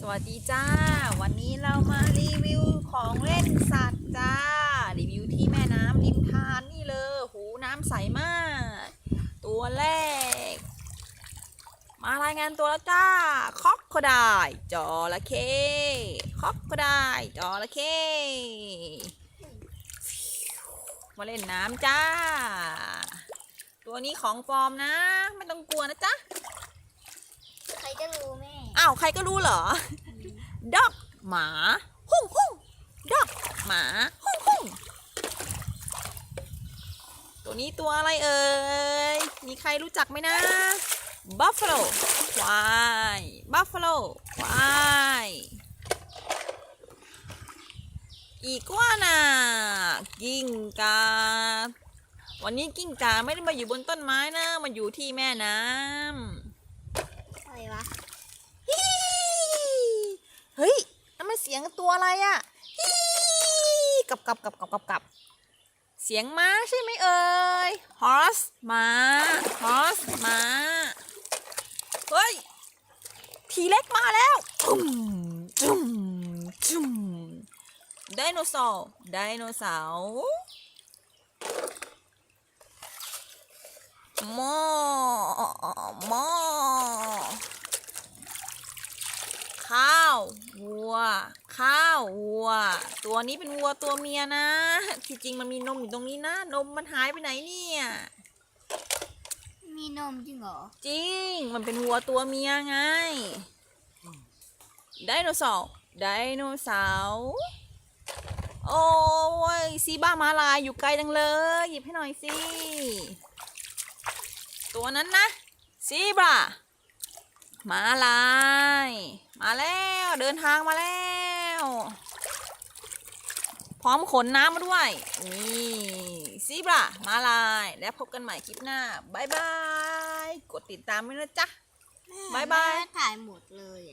สวัสดีจ้า วันนี้เรามารีวิวของเล่นสัตว์จ้า รีวิวที่แม่น้ำริมทานนี่เลย หูน้ำใสมาก ตัวแรก มารายงานตัวแล้วจ้าคอกโคไดจอระเข้คอกโคไดจอระเข้มาเล่นน้ำจ้า ตัวนี้ของปลอมนะ ไม่ต้องกลัวนะจ๊ะ ครจะรู้แม่อ้าวใครก็รู้เหรอ ดอกหมาหุ่งหุ่งดอกหมาหุ่งหุ่งตัวนี้ตัวอะไรเอ่ย มีใครรู้จักไหมนะ บัฟฟาโลควาย บัฟฟาโลควาย อีกัวน่ากิ้งกา วันนี้กิ้งกาไม่ได้มาอยู่บนต้นไม้นะมันอยู่ที่แม่น้ำ อะไรวะเฮ้ยนั่นมันเสียงตัวอะไรอะกับกับกับกับกับกับเสียงม้าใช่ไหมเอ่ย horse ม้า horse ม้า เฮ้ยทีเล็กมาแล้วจุ่มจุ่มจุ่มไดโนเสาร์ไดโนเสาร์มอหมอ ข้าววัว ข้าววัว ตัวนี้เป็นวัวตัวเมียนะที่จริงมันมีนมอยู่ตรงนี้นะ นมมันหายไปไหนเนี่ยมีนมจริงเหรอ จริง มันเป็นวัวตัวเมียไง ไดโนเสาร์ ไดโนเสาร์ โอ้ยซีบ้ามาลายอยู่ไกลจังเลย หยิบให้หน่อยสิ ตัวนั้นนะซีบรา มาลาย มาแล้วเดินทางมาแล้ว พร้อมขนน้ำมาด้วย นี่ซีบรามาลาย แล้วพบกันใหม่คลิปหน้าบายบาย กดติดตามด้วยนะจ๊ะบายบายถ่ายหมดเลย